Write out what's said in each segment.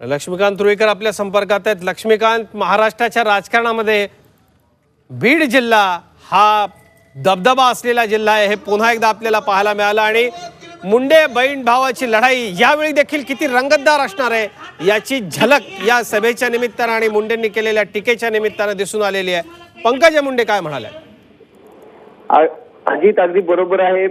लक्ष्मीकांत रुईकर आपल्या संपर्कात आहेत. लक्ष्मीकांत महाराष्ट्राच्या राजकारणामध्ये बीड जिल्हा हा दबदबा असलेला जिल्हा आहे. हे पुन्हा एकदा आपल्याला पाहायला मिळालं. आणि मुंडे बहीण भावाची लढाई यावेळी देखील किती रंगतदार असणार आहे याची झलक या सभेच्या निमित्तानं आणि मुंडेंनी केलेल्या टीकेच्या निमित्तानं दिसून आलेली आहे. पंकजा मुंडे काय म्हणाले? अजित अगदी बरोबर आहे.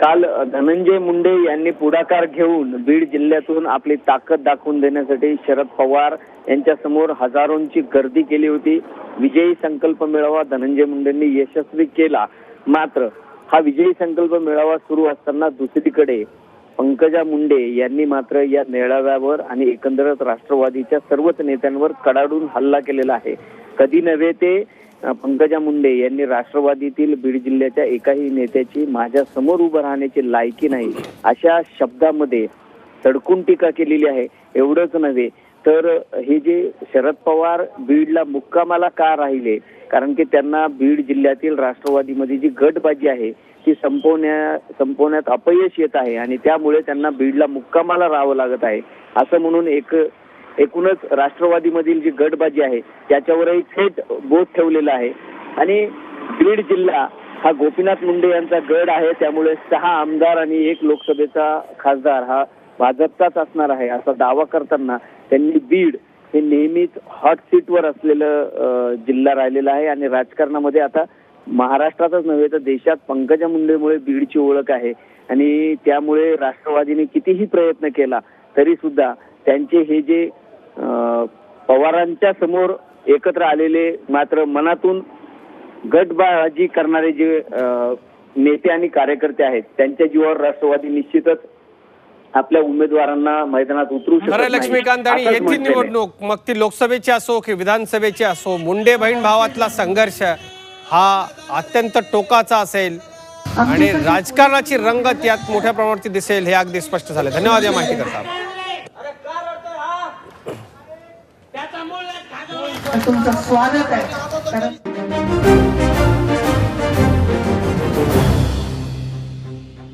काल धनंजय मुंडे यांनी पुढाकार घेऊन बीड जिल्ह्यातून आपली ताकद दाखवून देण्यासाठी शरद पवार यांच्या समोर हजारोंची गर्दी केली होती. विजयी संकल्प मेळावा धनंजय मुंडेंनी यशस्वी केला. मात्र हा विजयी संकल्प मेळावा सुरू असताना दुसरीकडे पंकजा मुंडे यांनी मात्र या मेळाव्यावर आणि एकंदरच राष्ट्रवादीच्या सर्वच नेत्यांवर कडाडून हल्ला केलेला आहे. कधी नव्हे ते पंकजा मुंडे यांनी राष्ट्रवादीतील बीड जिल्ह्याच्या एकाही नेत्याची माझ्यासमोर उभं राहण्याची लायकी नाही अशा शब्दामध्ये तडकून टीका केलेली आहे. एवढंच नव्हे तर हे जे शरद पवार बीडला मुक्कामाला का राहिले? कारण की त्यांना बीड जिल्ह्यातील राष्ट्रवादीमध्ये जी गटबाजी आहे ती संपवण्या संपवण्यात अपयश येत आहे आणि त्यामुळे त्यांना बीडला मुक्कामाला राहावं लागत आहे. असं म्हणून एक एकूणच राष्ट्रवादीमधील जी गटबाजी आहे त्याच्यावरही थेट बोध ठेवलेला आहे. आणि बीड जिल्हा हा गोपीनाथ मुंडे यांचा गड आहे त्यामुळे सहा आमदार आणि एक लोकसभेचा खासदार हा भाजपचाच असणार आहे असा दावा करताना त्यांनी बीड हे नेहमीच हॉट सीटवर असलेलं जिल्हा राहिलेला आहे. आणि राजकारणामध्ये आता महाराष्ट्रातच नव्हे तर देशात पंकजा मुंडेमुळे बीडची ओळख आहे. आणि त्यामुळे राष्ट्रवादीने कितीही प्रयत्न केला तरी सुद्धा त्यांचे हे जे पवारांच्या समोर एकत्र आलेले मात्र मनातून गटबाजी करणारे जे नेते आणि कार्यकर्ते आहेत त्यांच्या जीवावर राष्ट्रवादी निश्चितच आपल्या उमेदवारांना मैदानात उतरू शकत. लक्ष्मीकांत आणि येथील. निवडणूक मग ती लोकसभेची असो की विधानसभेची असो मुंडे बहीण भावातला संघर्ष हा अत्यंत टोकाचा असेल आणि राजकारणाची रंगत यात मोठ्या प्रमाणात दिसेल हे अगदी स्पष्ट झाले धन्यवाद या माहिती करता तुमचं स्वागत आहे. कारण